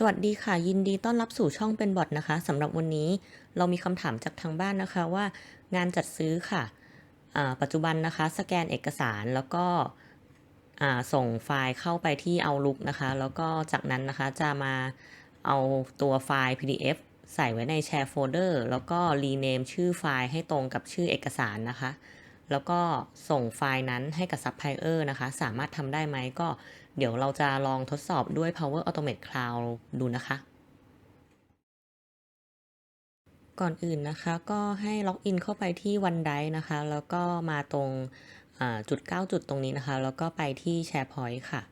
สวัสดีค่ะ ยินดีต้อนรับสู่ช่องเป็นบอทนะคะสำหรับวันนี้เรามีคำถามจากทางบ้านนะคะว่างานจัดซื้อค่ะปัจจุบันนะคะ สแกนเอกสารแล้วก็ส่งไฟล์เข้าไปที่ Outlook นะคะ แล้วก็จากนั้นนะคะจะมาเอาตัวไฟล์ PDF ใส่ไว้ในแชร์โฟลเดอร์แล้วก็รีเนมชื่อไฟล์ให้ตรงกับชื่อเอกสารนะคะ แล้วก็ส่งไฟล์นั้นให้กับซัพพลายเออร์นะคะ สามารถทำได้ไหมก็ เดี๋ยวเราจะลองทดสอบด้วย Power Automate Cloud ดูนะคะ ก่อนอื่นนะคะก็ให้ล็อกอินเข้าไปที่ OneDrive นะคะ แล้วก็มาตรงจุด 9 จุดตรงนี้นะคะ แล้วก็ไปที่ SharePoint ค่ะ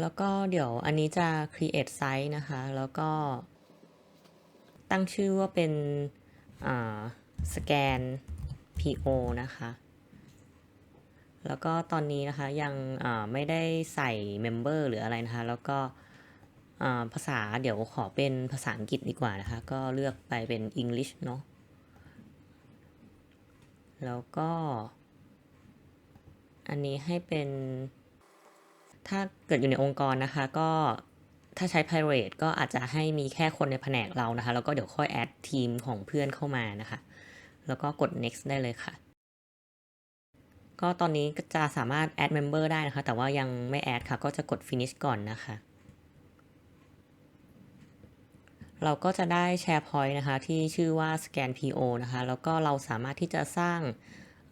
แล้วก็เดี๋ยวอันนี้จะ create site นะคะ แล้วก็ ตั้งชื่อว่าเป็นอ่า scan PO นะคะ แล้วก็ตอนนี้นะคะยังไม่ได้ใส่ member หรืออะไรนะคะ แล้วก็ภาษาเดี๋ยวขอเป็นภาษาอังกฤษดีกว่านะคะ ก็เลือกไปเป็น English เนาะแล้วก็ อันนี้ให้เป็น ถ้าเกิดอยู่ในองค์กรนะคะ ก็ถ้าใช้ private ก็อาจจะให้มีแค่คนในแผนกเรานะคะ แล้วก็เดี๋ยวค่อย add ทีมของเพื่อนเข้ามานะคะ แล้วก็กด next ได้เลยค่ะ ก็ตอนนี้ก็จะสามารถ add member ได้นะคะ แต่ว่ายังไม่ add ค่ะ ก็จะกด finish ก่อนนะคะ เราก็จะได้ SharePoint นะคะ ที่ชื่อว่า scan PO นะคะ แล้วก็เราสามารถที่จะสร้าง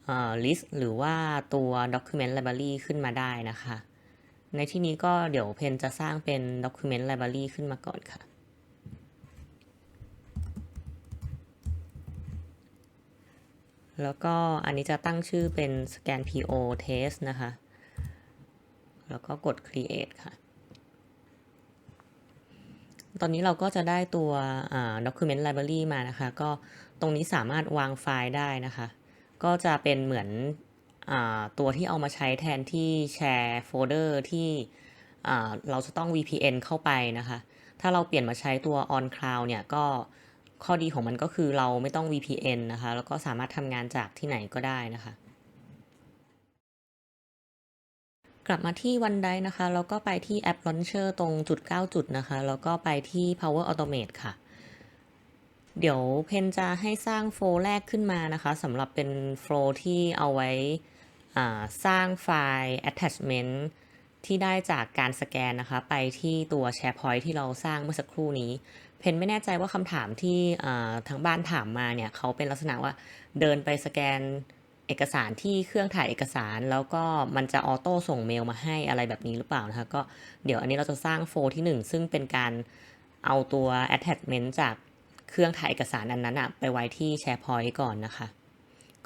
เอ่อ list หรือว่าตัว document library ขึ้นมาได้นะคะ ในที่นี้ก็เดี๋ยวเพนจะสร้างเป็น document library ขึ้นมาก่อนค่ะ แล้วก็อันนี้จะตั้งชื่อเป็น scan PO test นะคะ แล้วก็กด create ค่ะ ตอนนี้เราก็จะได้ตัว document library มานะคะ ก็ตรงนี้สามารถวางไฟล์ได้นะคะ ก็จะเป็นเหมือนอตัวที่เอามาใช้แทนที่แชร์โฟลเดอร์ที่เราจะต้อง VPN เข้าไปนะคะ ถ้าเราเปลี่ยนมาใช้ตัว on cloud เนี่ยก็ ข้อดีของมันก็คือเราไม่ต้อง VPN นะคะ แล้วก็สามารถทำงานจากที่ไหนก็ได้นะคะ กลับมาที่ OneDrive นะคะ แล้วก็ไปที่ App Launcher ตรงจุด 9 จุดนะคะ แล้วก็ไปที่ Power Automate ค่ะ เดี๋ยวเพนจะให้สร้างโฟล์แรกขึ้นมานะคะสำหรับเป็นโฟล์ที่เอาไว้สร้างไฟล์ attachment ที่ได้จากการสแกนนะคะ ไปที่ตัว SharePoint ที่เราสร้างเมื่อสักครู่นี้ เพนไม่แน่ใจว่าคำถามที่ทางบ้านถามมาเนี่ยเขาเป็นลักษณะว่าเดินไปสแกนเอกสารที่เครื่องถ่ายเอกสาร แล้วก็มันจะออโต้ส่งเมลมาให้อะไรแบบนี้หรือเปล่านะคะก็เดี๋ยวอันนี้เราจะสร้างโฟลที่ 1 ซึ่งเป็นการเอาตัว attachment จากเครื่องถ่ายเอกสารอันนั้นอะไปไว้ที่ SharePoint ก่อนนะคะ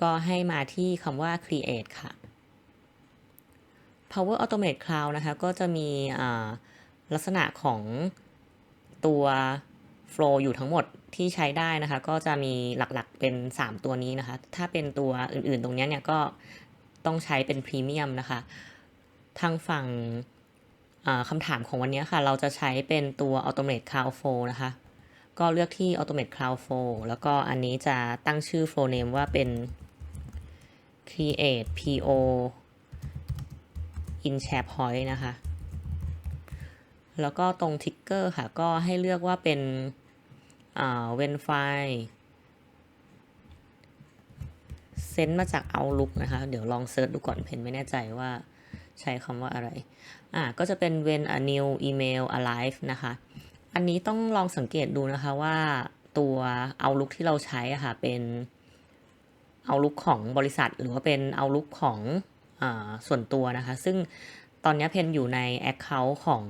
ก็ให้มาที่คำว่า create ค่ะ Power Automate Cloud นะคะ ก็จะมีลักษณะของตัว flow อยู่ทั้งหมดที่ใช้ได้นะคะ ก็จะมีหลักๆเป็น 3 ตัวนี้นะคะ ถ้าเป็นตัวอื่นๆตรงนี้เนี่ยก็ต้องใช้เป็นพรีเมียมนะคะ ทางฝั่งคำถามของวันนี้ค่ะ เราจะใช้เป็นตัว Automate Cloud Flow นะคะ ก็เลือกที่ Automate Cloud Flow แล้วก็อันนี้จะตั้งชื่อ flow name ว่าเป็น create PO in SharePoint นะคะ แล้วก็ตรง trigger ค่ะ ก็ให้เลือกว่าเป็นอ่า when file เซนมาจาก Outlook นะคะ เดี๋ยวลองเซิร์ชดูก่อนเพนไม่แน่ใจว่าใช้คำว่าอะไร อ่า ก็จะเป็น when a new email arrive นะคะ อันนี้ต้องลองสังเกตดูนะคะว่าตัว Outlook ที่เราใช้อะค่ะ เป็น Outlook ของบริษัท หรือว่าเป็น Outlook ของอาส่วนตัวนะคะ ซึ่งตอนนี้เพนอยู่ใน Account ของ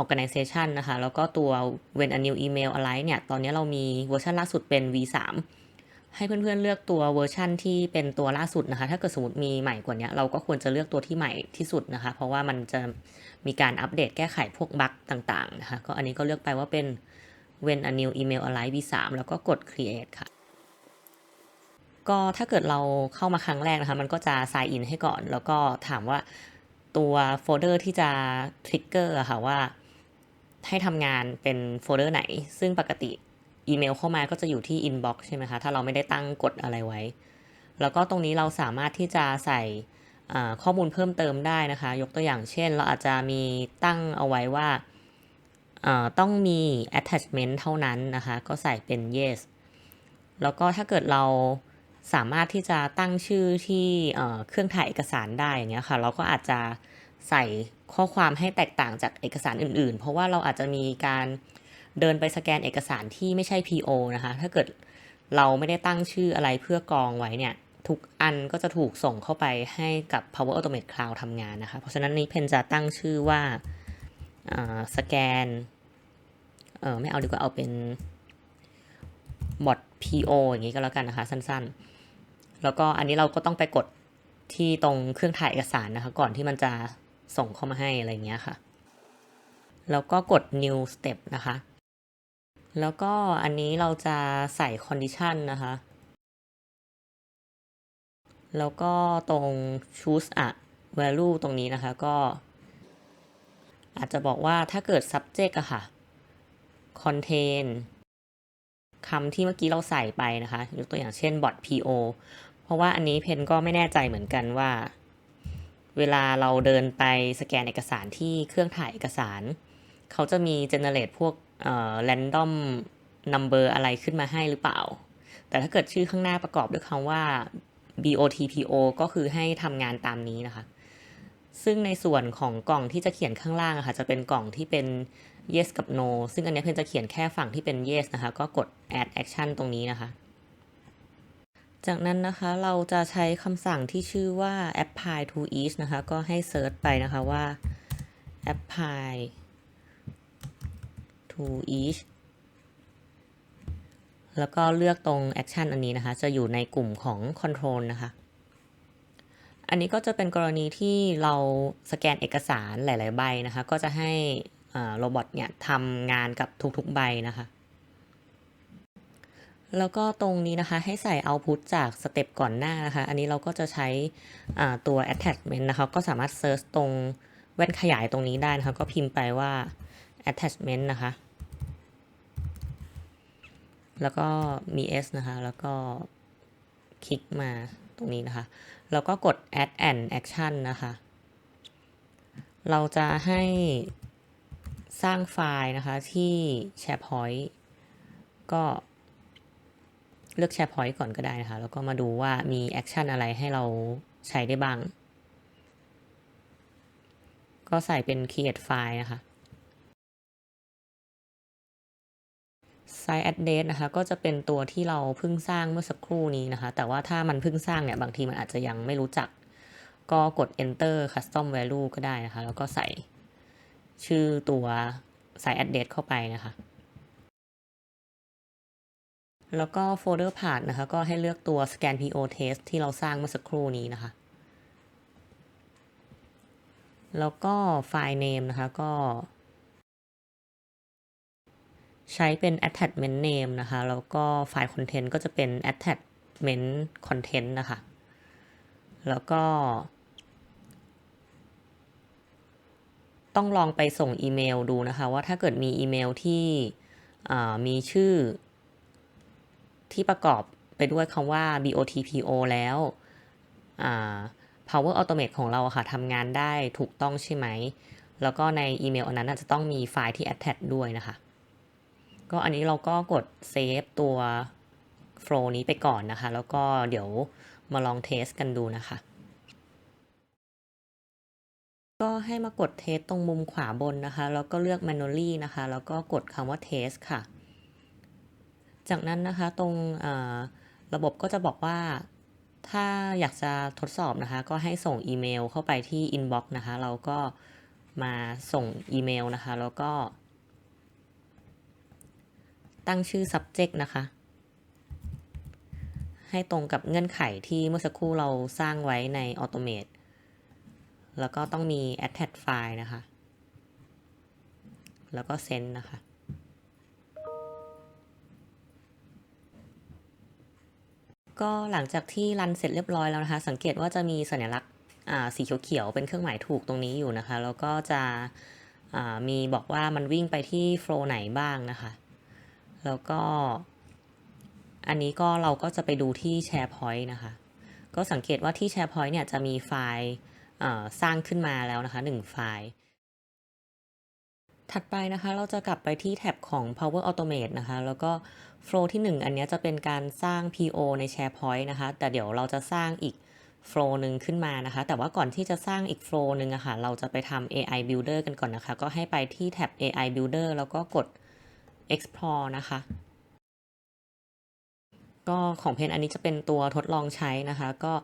organization นะคะ แล้วก็ตัว when a new email arrive เนี่ย ตอนนี้เรามีเวอร์ชันล่าสุดเป็น V3 ให้เพื่อนๆเลือกตัวเวอร์ชันที่เป็นตัวล่าสุดนะคะ ถ้าเกิดสมมติมีใหม่กว่านี้เราก็ควรจะเลือกตัวที่ใหม่ที่สุดนะคะ เพราะว่ามันจะมีการอัปเดตแก้ไขพวกบั๊กต่างๆนะคะ ก็อันนี้ก็เลือกไปว่าเป็น when a new email arrive v3 แล้วก็กด create ค่ะ ก็ถ้าเกิดเราเข้ามาครั้งแรกนะคะ มันก็จะ sign in ให้ก่อน แล้วก็ถามว่า ตัวโฟลเดอร์ที่จะ trigger อะค่ะว่า ให้ทำงานเป็นโฟลเดอร์ไหน ซึ่งปกติอีเมลเข้ามาก็จะอยู่ที่ inbox ใช่ไหมคะ ถ้าเราไม่ได้ตั้งกฎอะไรไว้ แล้วก็ตรงนี้เราสามารถที่จะใส่ข้อมูลเพิ่มเติมได้นะคะ ยกตัวอย่างเช่น เราอาจจะมีตั้งเอาไว้ว่าอ่าต้องมี attachment เท่านั้นนะคะ ก็ใส่เป็น yes แล้วก็ถ้าเกิดเรา สามารถที่จะตั้งชื่อที่เครื่องถ่ายเอกสารได้อย่างเงี้ยค่ะ เราก็อาจจะใส่ข้อความให้แตกต่างจากเอกสารอื่น ๆ เพราะว่าเราอาจจะมีการเดินไปสแกนเอกสารที่ไม่ใช่ PO นะคะ ถ้าเกิดเราไม่ได้ตั้งชื่ออะไรเพื่อกองไว้เนี่ยทุกอันก็จะถูกส่งเข้าไปให้กับ Power Automate Cloud ทำงานนะคะ เพราะฉะนั้นนี้เพนจะตั้งชื่อว่าสแกนเออไม่เอาดีกว่าเอาเป็นบอท PO อย่างนี้ก็แล้วกันนะคะ สั้นๆ แล้วก็อันนี้เราก็ต้องไปกดที่ตรงเครื่องถ่ายเอกสารนะคะ ก่อนที่มันจะส่งเข้ามาให้อะไรเงี้ยค่ะ แล้วก็กด new step นะคะ แล้วก็อันนี้เราจะใส่ condition นะคะ แล้วก็ตรง choose a value ตรงนี้นะคะก็ อาจจะบอกว่าถ้าเกิด subject อะค่ะ contain คำที่เมื่อกี้เราใส่ไปนะคะ ยกตัวอย่างเช่น bot po เพราะว่าอันนี้เพนก็ไม่แน่ใจเหมือนกันว่า เวลาเราเดินไปสแกนเอกสารที่เครื่องถ่ายเอกสาร เขาจะมี generate พวกเอ่อ random number อะไรขึ้นมาให้หรือเปล่า แต่ถ้าเกิดชื่อข้างหน้าประกอบด้วยคำว่า botpo ก็คือให้ทำงานตามนี้นะคะ ซึ่งในส่วนของกล่องที่จะเขียนข้างล่างอะค่ะจะเป็นกล่องที่เป็น yes กับ no ซึ่งอันนี้เพนจะเขียนแค่ฝั่งที่เป็น yes นะคะ ก็กด add action ตรงนี้นะคะ จากนั้นนะคะเราจะใช้คำสั่งที่ชื่อว่า apply to each นะคะ ก็ให้เซิร์ชไปนะคะว่า apply to each แล้วก็เลือกตรง action อันนี้นะคะ จะอยู่ในกลุ่มของ control นะคะ อันนี้ก็จะเป็นกรณีที่เราสแกนเอกสารหลาย ๆ ใบนะคะ ก็จะให้โรบอทเนี่ยทำงานกับทุก ๆ ใบนะคะ แล้วก็ตรงนี้นะคะให้ใส่ output จากสเต็ปก่อนหน้านะคะ อันนี้เราก็จะใช้ตัว attachment นะคะ ก็สามารถ search ตรงแว่นขยายตรงนี้ได้นะคะ ก็พิมพ์ไปว่า attachment นะคะ แล้วก็มี s นะคะ แล้วก็คลิกมาตรงนี้นะคะ แล้วก็กด add an action นะคะ เราจะให้สร้างไฟล์นะคะที่ SharePoint ก็ เลือก SharePoint ก่อนก็ได้นะคะ แล้วก็มาดูว่ามีแอคชั่นอะไรให้เราใช้ได้บ้าง ก็ใส่เป็น create file นะคะ site address นะคะ ก็จะเป็นตัวที่เราเพิ่งสร้างเมื่อสักครู่นี้นะคะ แต่ว่าถ้ามันเพิ่งสร้างเนี่ย บางทีมันอาจจะยังไม่รู้จัก ก็กด enter custom value ก็ได้นะคะ แล้วก็ใส่ชื่อตัว site address เข้าไปนะคะ แล้วก็โฟลเดอร์พา t นะคะ ก็ให้เลือกตัว scan po test ที่เราสร้างเมื่อสักครู่นี้นะคะ แล้วก็ไฟล์ name นะคะ ก็ ใช้เป็น attachment name นะคะ แล้วก็ไฟล์ content ก็จะเป็น attachment content นะคะ แล้วก็ ต้องลองไปส่งอีเมลดูนะคะ ว่าถ้าเกิดมีอีเมลที่มีชื่อ ที่ประกอบไปด้วยคำว่า botpo แล้ว power automate ของเราค่ะทำงานได้ถูกต้องใช่ไหม แล้วก็ในอีเมลอันนั้นจะต้องมีไฟล์ที่ attach ด้วยนะคะ ก็อันนี้เราก็กดเซฟตัว flow นี้ไปก่อนนะคะ แล้วก็เดี๋ยวมาลองเทสกันดูนะคะ ก็ให้มากดเทสตรงมุมขวาบนนะคะ แล้วก็เลือก manually นะคะ แล้วก็กดคำว่า test ค่ะ จากนั้นนะคะตรงระบบก็จะบอกว่าถ้าอยากจะทดสอบนะคะ ก็ให้ส่งอีเมลเข้าไปที่ inbox นะคะ เราก็มาส่งอีเมลนะคะ แล้วก็ ตั้งชื่อ subject นะคะ ให้ตรงกับเงื่อนไขที่เมื่อสักครู่เราสร้างไว้ใน Automate แล้วก็ต้องมี attach file นะคะ แล้วก็ send นะคะ ก็หลังจากที่รันเสร็จเรียบร้อยแล้วนะคะ สังเกตว่าจะมีสัญลักษณ์สีเขียวๆเป็นเครื่องหมายถูกตรงนี้อยู่นะคะ แล้วก็จะมีบอกว่ามันวิ่งไปที่โฟล์ไหนบ้างนะคะ แล้วก็ อันนี้ก็เราก็จะไปดูที่ SharePoint นะคะ ก็สังเกตว่าที่ SharePoint เนี่ยจะมีไฟล์สร้างขึ้นมาแล้วนะคะ 1 ไฟล์ ถัดไปนะคะ เราจะกลับไปที่แท็บของ Power Automate นะคะ แล้วก็ Flow ที่ 1 อันนี้จะเป็นการสร้าง PO ใน SharePoint นะคะ แต่เดี๋ยวเราจะสร้างอีก Flow หนึ่งขึ้นมานะคะ แต่ว่าก่อนที่จะสร้างอีก Flow หนึ่งอะคะ่ะ เราจะไปทำ AI Builder กันก่อนนะคะ ก็ให้ไปที่แท็บ AI Builder แล้วก็กด Explore นะคะ ก็ของเพนอันนี้จะเป็นตัวทดลองใช้นะคะ ก็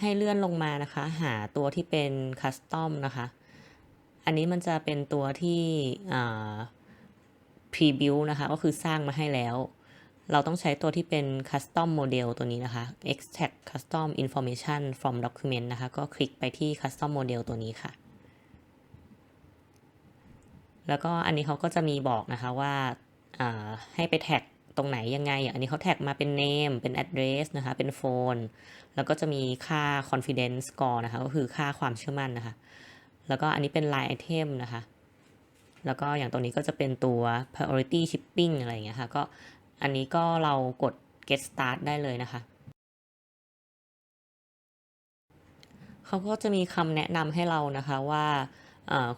ให้เลื่อนลงมานะคะ หาตัวที่เป็น Custom นะคะ อันนี้มันจะเป็นตัวที่ pre-build นะคะ ก็คือสร้างมาให้แล้ว เราต้องใช้ตัวที่เป็น custom model ตัวนี้นะคะ extract custom information from document นะคะ ก็คลิกไปที่ custom model ตัวนี้ค่ะ แล้วก็อันนี้เขาก็จะมีบอกนะคะว่าให้ไปแท็กตรงไหนยังไงอันนี้เขาแท็กมาเป็น name เป็น address นะคะ เป็น phone แล้วก็จะมีค่า confidence score นะคะ ก็คือค่าความเชื่อมั่นนะคะ แล้วก็อันนี้เป็น line item นะคะ แล้วก็อย่างตรงนี้ก็จะเป็นตัว priority shipping อะไรอย่างเงี้ยค่ะ ก็อันนี้ก็เรากด get start ได้เลยนะคะ เขาก็จะมีคำแนะนำให้เรานะคะว่า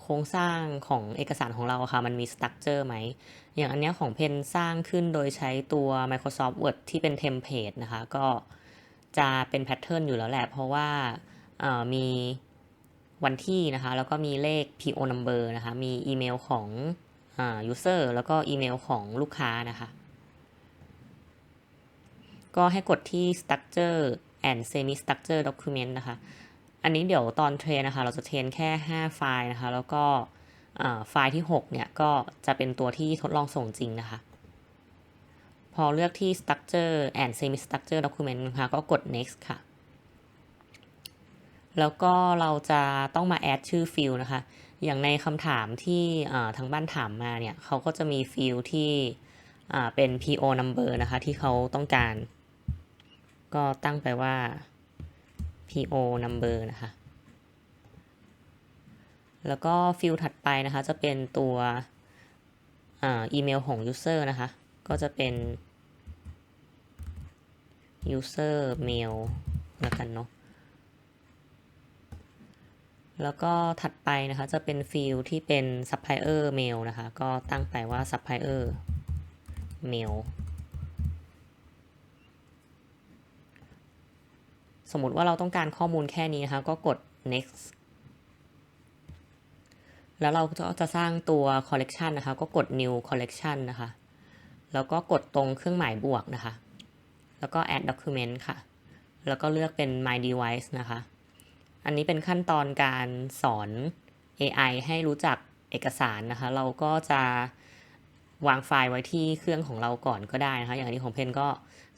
โครงสร้างของเอกสารของเราค่ะ มันมีสตั๊กเจอร์ไหม อย่างอันนี้ของเพนสร้างขึ้นโดยใช้ตัว Microsoft Word ที่เป็นเทมเพลตนะคะ ก็จะเป็นแพทเทิร์นอยู่แล้วแหละ เพราะว่ามี วันที่นะคะแล้วก็มีเลข PO number นะคะมีอีเมลของ user แล้วก็อีเมลของลูกค้านะคะก็ให้กดที่ structure and semi structure document นะคะ อันนี้เดี๋ยวตอนเทรนนะคะ เราจะเทรนแค่ 5 ไฟล์นะคะ แล้วก็ไฟล์ที่ 6 เนี่ย ก็จะเป็นตัวที่ทดลองส่งจริงนะคะ พอเลือกที่ structure and semi structure document นะคะ ก็กด next ค่ะ แล้วก็เราจะต้องมา add ชื่อฟิลนะคะ อย่างในคำถามที่ทางบ้านถามมาเนี่ยเขาก็จะมีฟิลที่เป็น PO number นะคะที่เขาต้องการ ก็ตั้งไปว่า PO number นะคะ แล้วก็ฟิลถัดไปนะคะจะเป็นตัวอีเมลของ user นะคะ ก็จะเป็น user mail แล้วกันเนาะ แล้วก็ถัดไปนะคะจะเป็นฟิลที่เป็น supplier mail นะคะ ก็ตั้งไปว่า supplier mail สมมติว่าเราต้องการข้อมูลแค่นี้นะคะ ก็กด next แล้วเราก็จะสร้างตัว collection นะคะ ก็กด new collection นะคะ แล้วก็กดตรงเครื่องหมายบวกนะคะ แล้วก็ add document ค่ะ แล้วก็เลือกเป็น my device นะคะ อันนี้เป็นขั้นตอนการสอน AI ให้รู้จักเอกสารนะคะ เราก็จะวางไฟล์ไว้ที่เครื่องของเราก่อนก็ได้นะคะ อย่างนี้ของเพนก็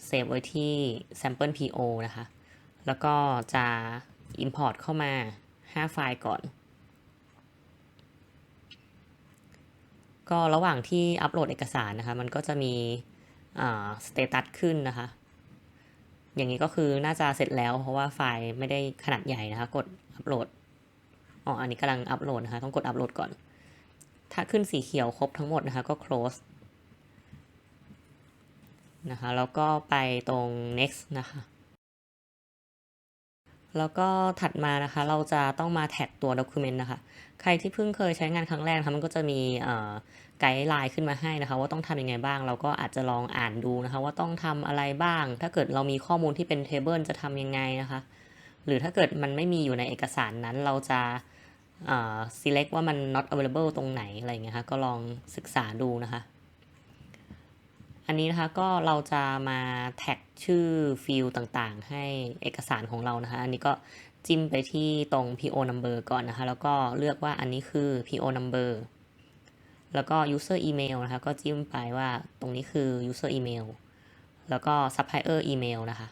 เซฟไว้ที่ sample po นะคะ แล้วก็จะ import เข้ามา 5 ไฟล์ก่อน ก็ระหว่างที่อัปโหลดเอกสารนะคะ มันก็จะมีสเตตัสขึ้นนะคะ อย่างนี้ก็คือน่าจะเสร็จแล้ว เพราะว่าไฟล์ไม่ได้ขนาดใหญ่นะคะ กดอัปโหลดอ๋ออันนี้กำลังอัปโหลดนะคะ ต้องกดอัปโหลดก่อน ถ้าขึ้นสีเขียวครบทั้งหมดนะคะ ก็ close นะคะ แล้วก็ไปตรง next นะคะ แล้วก็ถัดมานะคะ เราจะต้องมาแท็กตัว document นะคะ ใครที่เพิ่งเคยใช้งานครั้งแรกนะคะมันก็จะมี ไกด์ไลน์ขึ้นมาให้นะคะ ว่าต้องทำยังไงบ้าง เราก็อาจจะลองอ่านดูนะคะ ว่าต้องทำอะไรบ้าง ถ้าเกิดเรามีข้อมูลที่เป็น table จะทำยังไงนะคะ หรือถ้าเกิดมันไม่มีอยู่ในเอกสารนั้นเราจะ select ว่ามัน not available ตรงไหนอะไรอย่างเงี้ยคะก็ลองศึกษาดูนะคะ อันนี้นะคะก็เราจะมาแท็กชื่อฟิลต่างๆ ให้เอกสารของเรานะคะ อันนี้ก็จิ้มไปที่ตรง PO number ก่อนนะคะ แล้วก็เลือกว่าอันนี้คือ PO number แล้วก็ user email นะคะก็จิ้มไปว่าตรงนี้คือ user email แล้วก็ supplier email นะคะ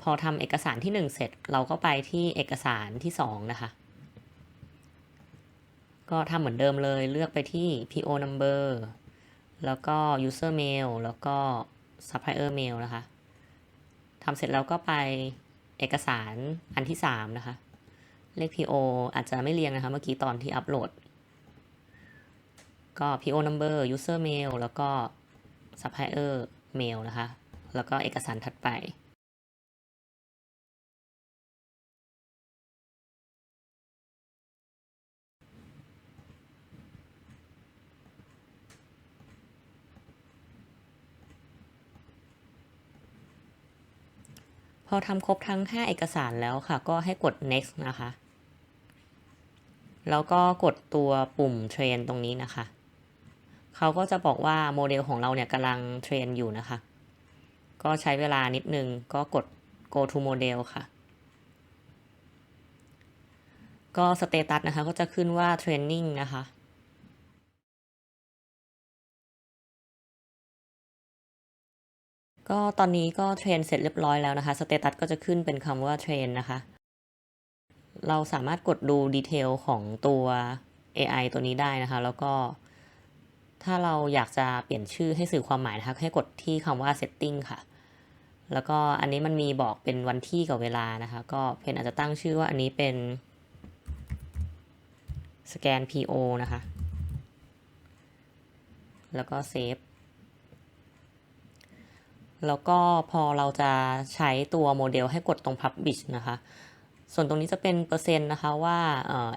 พอทำเอกสารที่ 1 เสร็จเราก็ไปที่เอกสารที่ 2 นะคะ ก็ทำเหมือนเดิมเลยเลือกไปที่ PO number แล้วก็ user mail แล้วก็ supplier mail นะคะทำเสร็จแล้วก็ไปเอกสารอันที่ 3 นะคะ เลข PO อาจจะไม่เรียงนะคะ เมื่อกี้ตอนที่อัปโหลด ก็ PO number user mail แล้วก็ supplier mail นะคะ แล้วก็เอกสารถัดไป พอทำครบทั้ง 5 เอกสารแล้วค่ะ ก็ให้กด next นะคะ แล้วก็กดตัวปุ่ม train ตรงนี้นะคะ เขาก็จะบอกว่าโมเดลของเราเนี่ยกำลังเทรนอยู่นะคะ ก็ใช้เวลานิดนึงก็กด go to model ค่ะ ก็สเตตัสนะคะก็จะขึ้นว่า training นะคะก็ตอนนี้ก็เทรนเสร็จเรียบร้อยแล้วนะคะ สเตตัสก็จะขึ้นเป็นคำว่าเทรนนะคะ เราสามารถกดดูดีเทลของตัว AI ตัวนี้ได้นะคะ แล้วก็ ถ้าเราอยากจะเปลี่ยนชื่อให้สื่อความหมายนะคะให้กดที่คำว่า setting ค่ะ แล้วก็อันนี้มันมีบอกเป็นวันที่กับเวลานะคะ ก็เพนอาจจะตั้งชื่อว่าอันนี้เป็นสแกน PO นะคะ แล้วก็เซฟ แล้วก็พอเราจะใช้ตัวโมเดลให้กดตรง Publish นะคะ ส่วนตรงนี้จะเป็นเปอร์เซ็นต์นะคะว่า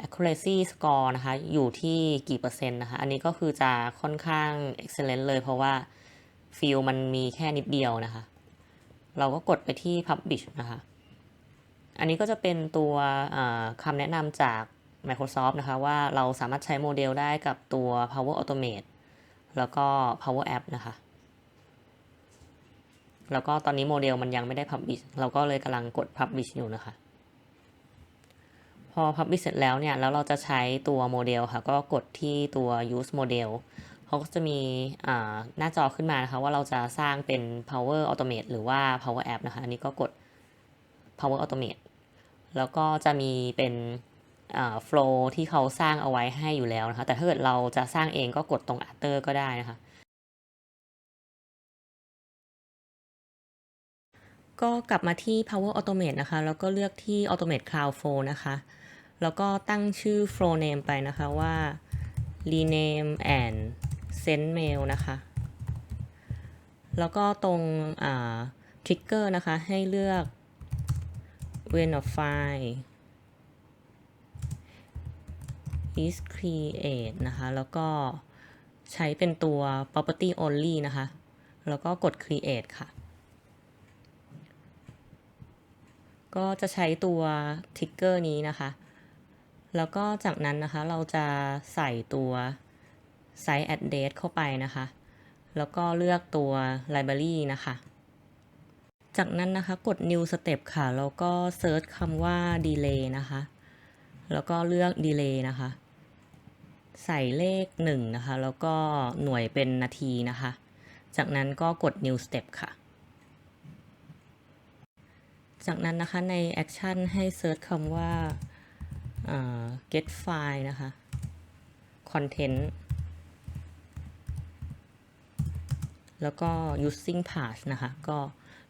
accuracy score นะคะอยู่ที่กี่เปอร์เซ็นต์นะคะ อันนี้ก็คือจะค่อนข้าง excellent เลยเพราะว่าฟิลมันมีแค่นิดเดียวนะคะ เราก็กดไปที่ Publish นะคะ อันนี้ก็จะเป็นตัวคำแนะนำจาก Microsoft นะคะว่าเราสามารถใช้โมเดลได้กับตัว Power Automate แล้วก็ Power App นะคะ แล้วก็ตอนนี้โมเดลมันยังไม่ได้ Publish เราก็เลยกำลังกด Publish อยู่นะคะ อ Publish เสร็จแล้วเนี่ย แล้วเราจะใช้ตัวโมเดลค่ะ ก็กดที่ตัว Use Model เขาก็จะมีหน้าจอขึ้นมานะคะ ว่าเราจะสร้างเป็น Power Automate หรือว่า Power App นะคะ อันนี้ก็กด Power Automate แล้วก็จะมีเป็นโฟล์ที่เขาสร้างเอาไว้ให้อยู่แล้วนะคะ แต่ถ้าเกิดเราจะสร้างเองก็กดตรง After ก็ได้นะคะ ก็กลับมาที่ Power Automate นะคะ แล้วก็เลือกที่ Automate Cloud Flow นะคะ แล้วก็ตั้งชื่อ Flow Name ไปนะคะว่า rename and send mail นะคะ แล้วก็ตรง trigger นะคะ ให้เลือก when a file is create นะคะ แล้วก็ใช้เป็นตัว property only นะคะ แล้วก็กด create ค่ะ ก็จะใช้ตัว trigger นี้นะคะ แล้วก็จากนั้นนะคะเราจะใส่ตัว site address เข้าไปนะคะ แล้วก็เลือกตัว library นะคะ จากนั้นนะคะกด new step ค่ะ แล้วก็ search คำว่า delay นะคะ แล้วก็เลือก delay นะคะ ใส่เลข 1 นะคะ แล้วก็หน่วยเป็นนาทีนะคะ จากนั้นก็กด new step ค่ะ จากนั้นนะคะใน action ให้ search คำว่า get file นะคะ content แล้วก็ using path นะคะ ก็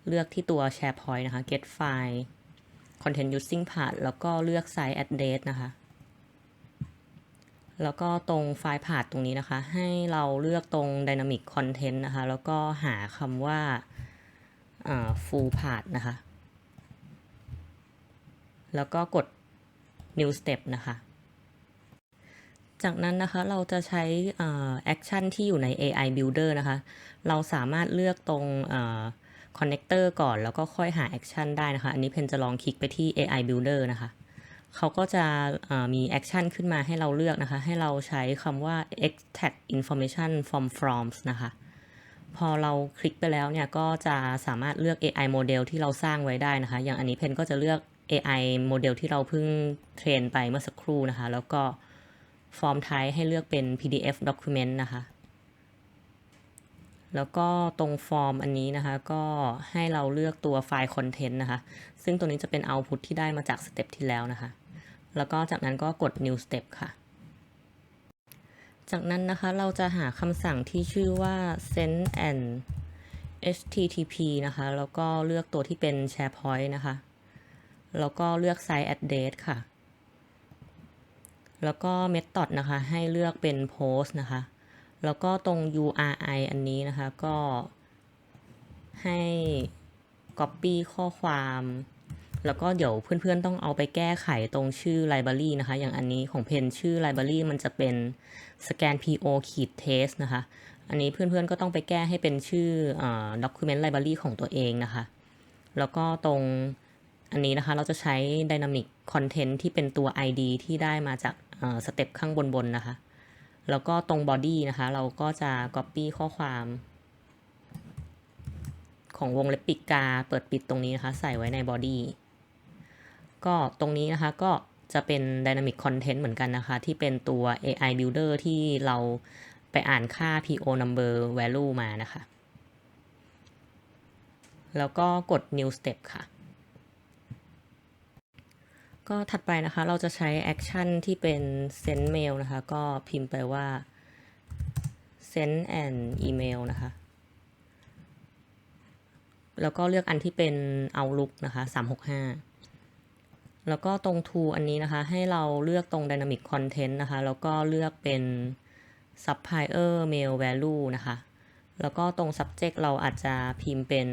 เลือกที่ตัว SharePoint นะคะ get file content using path แล้วก็เลือก site address นะคะ แล้วก็ตรงไฟล์ path ตรงนี้นะคะ ให้เราเลือกตรง dynamic content นะคะ แล้วก็หาคำว่า full path นะคะ แล้วก็กด new step นะคะ จากนั้นนะคะเราจะใช้แอคชั่นที่อยู่ใน AI Builder นะคะ เราสามารถเลือกตรง connector ก่อนแล้วก็ค่อยหาแอคชั่นได้นะคะ อันนี้เพนจะลองคลิกไปที่ AI Builder นะคะเขาก็จะมีแอคชั่นขึ้นมาให้เราเลือกนะคะ ให้เราใช้คำว่า extract information from forms นะคะ พอเราคลิกไปแล้วเนี่ย ก็จะสามารถเลือก AI โมเดลที่เราสร้างไว้ได้นะคะ อย่างอันนี้เพนก็จะเลือก AI โมเดลที่เราเพิ่งเทรนไปเมื่อสักครู่นะคะ แล้วก็ฟอร์มไทป์ให้เลือกเป็น PDF document นะคะ แล้วก็ตรงฟอร์มอันนี้นะคะ ก็ให้เราเลือกตัวไฟล์ content นะคะ ซึ่งตัวนี้จะเป็น output ที่ได้มาจากสเต็ปที่แล้วนะคะ แล้วก็จากนั้นก็กด new step ค่ะ จากนั้นนะคะเราจะหาคำสั่งที่ชื่อว่า send and http นะคะ แล้วก็เลือกตัวที่เป็น SharePoint นะคะ แล้วก็เลือก site address ค่ะ แล้วก็ method นะคะ ให้เลือกเป็น post นะคะ แล้วก็ตรง URI อันนี้นะคะ ก็ให้ copy ข้อความ แล้วก็เดี๋ยวเพื่อนๆต้องเอาไปแก้ไขตรงชื่อ library นะคะ อย่างอันนี้ของเพนชื่อ library มันจะเป็น scan po ขีด test นะคะ อันนี้เพื่อนๆก็ต้องไปแก้ให้เป็นชื่อ document library ของตัวเองนะคะ แล้วก็ตรง อันนี้นะคะเราจะใช้ Dynamic Content ที่เป็นตัว ID ที่ได้มาจากสเต็ปข้างบนๆนะคะ แล้วก็ตรง Body นะคะ เราก็จะ Copy ข้อความ ของวงเล็บปิดกา เปิดปิดตรงนี้นะคะ ใส่ไว้ใน Body ก็ตรงนี้นะคะก็จะเป็น Dynamic Content เหมือนกันนะคะ ที่เป็นตัว AI Builder ที่เราไปอ่านค่า PO number value มานะคะ แล้วก็กด New Step ค่ะ ก็ถัดไปนะคะเราจะใช้ Action ที่เป็น Send Mail นะคะ ก็พิมพ์ไปว่า Send an email นะคะ แล้วก็เลือกอันที่เป็น Outlook นะคะ 365 แล้วก็ตรง tool อันนี้นะคะ ให้เราเลือกตรง Dynamic Content นะคะ แล้วก็เลือกเป็น Supplier Mail Value นะคะ แล้วก็ตรง subject เราอาจจะพิมพ์เป็น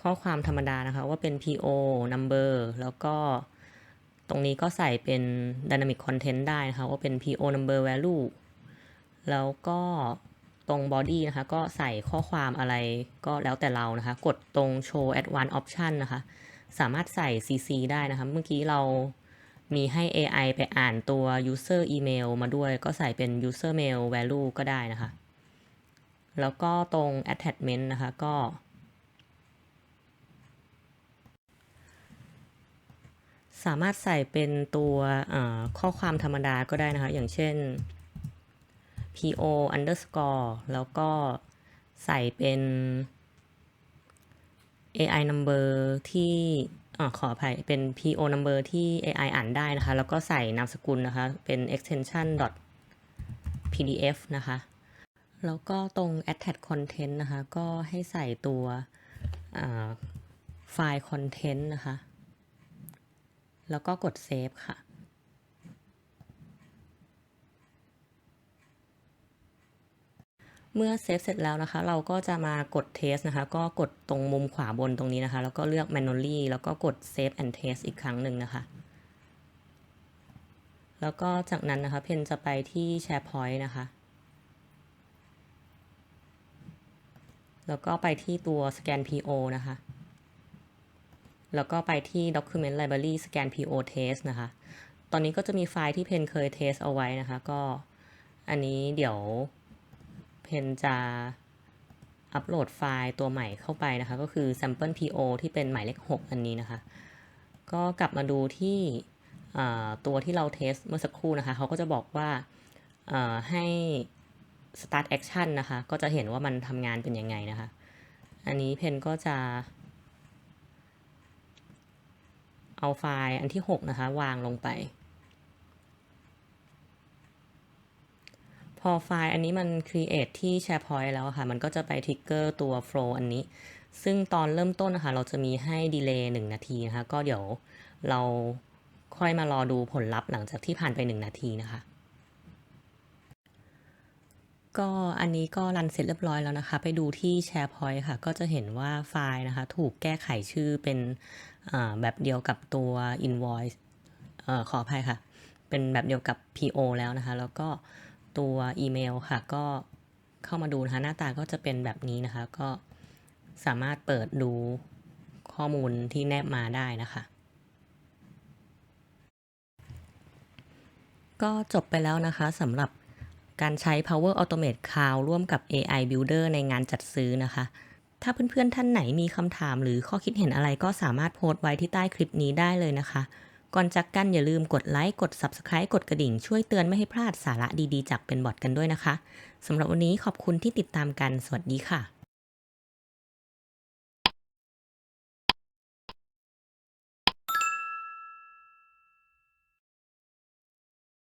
ข้อความธรรมดานะคะ ว่าเป็น PO number แล้วก็ ตรงนี้ก็ใส่เป็น dynamic content ได้นะคะว่าเป็น PO number value แล้วก็ตรง body นะคะ ก็ใส่ข้อความอะไรก็แล้วแต่เรานะคะ กดตรง show advanced option นะคะ สามารถใส่ CC ได้นะคะ เมื่อกี้เรามีให้ AI ไปอ่านตัว user email มาด้วย ก็ใส่เป็น user mail value ก็ได้นะคะ แล้วก็ตรง attachment นะคะ ก็ สามารถใส่เป็นตัวข้อความธรรมดาก็ได้นะคะ อย่างเช่น po underscore แล้วก็ใส่เป็น AI number ที่อขออภัยเป็น po number ที่ AI อ่านได้นะคะ แล้วก็ใส่นามสกุลนะคะ เป็น extension pdf นะคะ แล้วก็ตรง attach content นะคะ ก็ให้ใส่ตัวไฟล์ content นะคะ แล้วก็กด save ค่ะ เมื่อเซฟเสร็จแล้วนะคะ เราก็จะมากด test นะคะ ก็กดตรงมุมขวาบนตรงนี้นะคะ แล้วก็เลือก manually แล้วก็กด save and test อีกครั้งหนึ่งนะคะ แล้วก็จากนั้นนะคะ เพนจะไปที่ SharePoint นะคะแล้วก็ไปที่ตัว scan PO นะคะ แล้วก็ไปที่ document library scan PO test นะคะ ตอนนี้ก็จะมีไฟล์ที่เพนเคย test เอาไว้นะคะ ก็อันนี้เดี๋ยวเพนจะอัปโหลดไฟล์ตัวใหม่เข้าไปนะคะ ก็คือ sample PO ที่เป็นหมายเลข 6 อันนี้นะคะ ก็กลับมาดูที่ตัวที่เราเทสเมื่อสักครู่นะคะ เขาก็จะบอกว่าให้ start action นะคะ ก็จะเห็นว่ามันทำงานเป็นยังไงนะคะ อันนี้เพนก็จะ เอาไฟล์อันที่ 6 นะคะ วางลงไป พอไฟล์อันนี้มัน create ที่ SharePoint แล้วค่ะ มันก็จะไป trigger ตัว flow อันนี้ ซึ่งตอนเริ่มต้นนะคะ เราจะมีให้ delay 1 นาทีนะคะ ก็เดี๋ยวเราค่อยมารอดูผลลัพธ์หลังจากที่ผ่านไป 1 นาทีนะคะ ก็อันนี้ก็รันเสร็จเรียบร้อยแล้วนะคะ ไปดูที่ SharePoint ค่ะ ก็จะเห็นว่าไฟล์นะคะ ถูกแก้ไขชื่อเป็นแบบเดียวกับตัว invoice อขออภัยค่ะ เป็นแบบเดียวกับ PO แล้วนะคะ แล้วก็ตัวอีเมลค่ะ ก็เข้ามาดูนะคะหน้าตาก็จะเป็นแบบนี้นะคะ ก็สามารถเปิดดูข้อมูลที่แนบมาได้นะคะ ก็จบไปแล้วนะคะสำหรับการใช้ Power Automate Cloud ร่วมกับ AI Builder ในงานจัดซื้อนะคะ ถ้าเพื่อนๆท่านไหนมีคำถามหรือข้อคิดเห็นอะไรก็สามารถโพสต์ไว้ที่ใต้คลิปนี้ได้เลยนะคะ ก่อนจากกันอย่าลืมกดไลค์ กด Subscribe กดกระดิ่ง ช่วยเตือนไม่ให้พลาดสาระดีๆ จากเป็นบอทกันด้วยนะคะสำหรับวันนี้ขอบคุณที่ติดตามกัน สวัสดีค่ะ